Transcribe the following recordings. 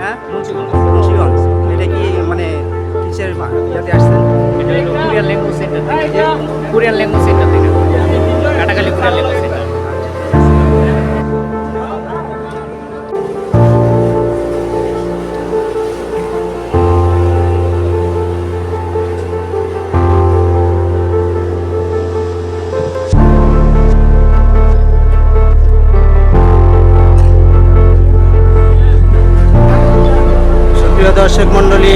হ্যাঁ? মুন্সিগঞ্জ। এটা কি মানে কিসের ইয়াতে Korean language centre Korean language centre থেকে। কাটাকালি কোরিয়ান ল্যাঙ্গুয়েজ সেন্টার। সুপ্রিয় দর্শক মণ্ডলী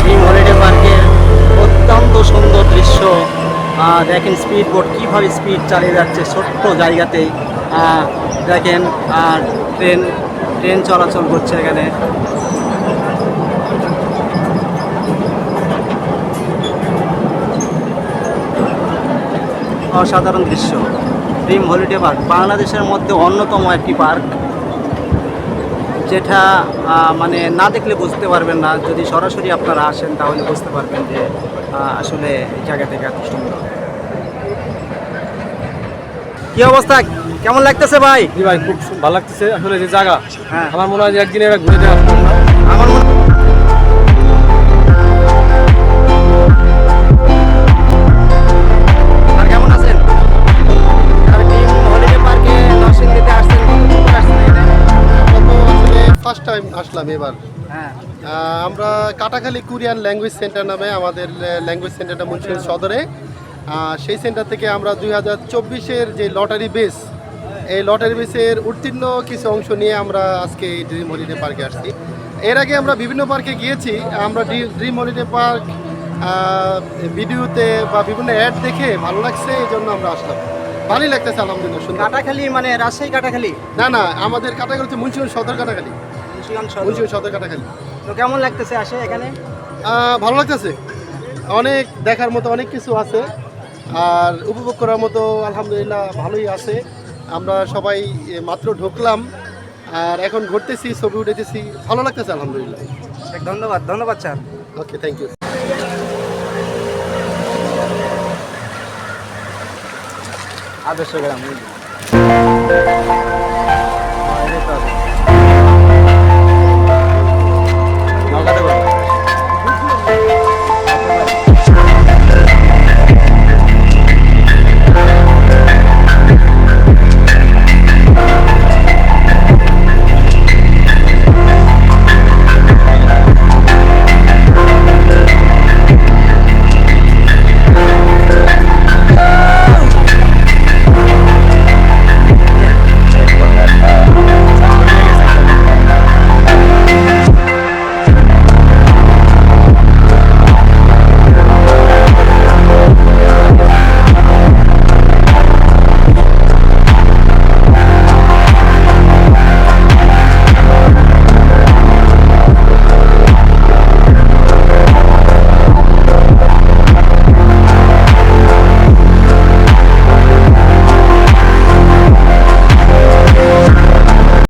ড্রিম হলিডে পার্কের অত্যন্ত সুন্দর দৃশ্য। দেখেন স্পিড বোট কীভাবে স্পিড চালিয়ে যাচ্ছে ছোট্ট জায়গাতেই দেখেন, আর ট্রেন ট্রেন চলাচল করছে এখানে। অসাধারণ দৃশ্য। ড্রিম হলিডে পার্ক বাংলাদেশের মধ্যে অন্যতম একটি পার্ক। যেটা মানে না দেখলে বুঝতে পারবেন না। যদি সরাসরি আপনারা আসেন তাহলে বুঝতে পারবেন যে আসলে এই জায়গা থেকে এত সুন্দর কি অবস্থা? কেমন লাগতেছে ভাই? জি ভাই খুব ভালো লাগতেছে। আসলে যে জায়গা হ্যাঁ। আমার মনে হয় যে একদিন ঘুরে যাওয়া আমার মনে টাইম আসলাম এবার। হ্যাঁ। আমরা কাটাখালী কোরিয়ান ল্যাঙ্গুয়েজ সেন্টার নামে আমাদের ল্যাঙ্গুয়েজ সেন্টারটা মুন্সিগঞ্জ সদরে। সেই সেন্টার থেকে আমরা দুই হাজার চব্বিশের যে লটারি বেস এই লটারি বেসের উত্তীর্ণ কিছু অংশ নিয়ে আমরা আজকে এই ড্রিম হলিডে পার্কে আসছি। এর আগে আমরা বিভিন্ন পার্কে গিয়েছি। আমরা ড্রি- ড্রিম হলিডে পার্ক ভিডিওতে বা বিভিন্ন অ্যাড দেখে ভালো লাগছে এই জন্য আমরা আসলাম। ভালোই লাগতেছে আলহামদুলিল্লাহ কাটাখালি মানে রাজশাহী কাটাখালি? না না আমাদের কাটাখালী হচ্ছে মুন্সিগঞ্জ সদর কাটাখালী। মুন্সিগঞ্জ সদর। মুন্সিগঞ্জ সদর কাটাখালী। তো কেমন লাগতেছে আসে এখানে? ভালো লাগতেছে। অনেক দেখার মতো অনেক কিছু আছে। আর উপভোগ করার মতো আলহামদুলিল্লাহ ভালোই আছে। আমরা সবাই মাত্র ঢুকলাম। আর এখন ঘুরতেছি ছবি উঠেতেছি ভালো লাগতেছে আলহামদুলিল্লাহ। ধন্যবাদ ধন্যবাদ স্যার। ওকে থ্যাংক ইউ আদর্শ গ্রাম।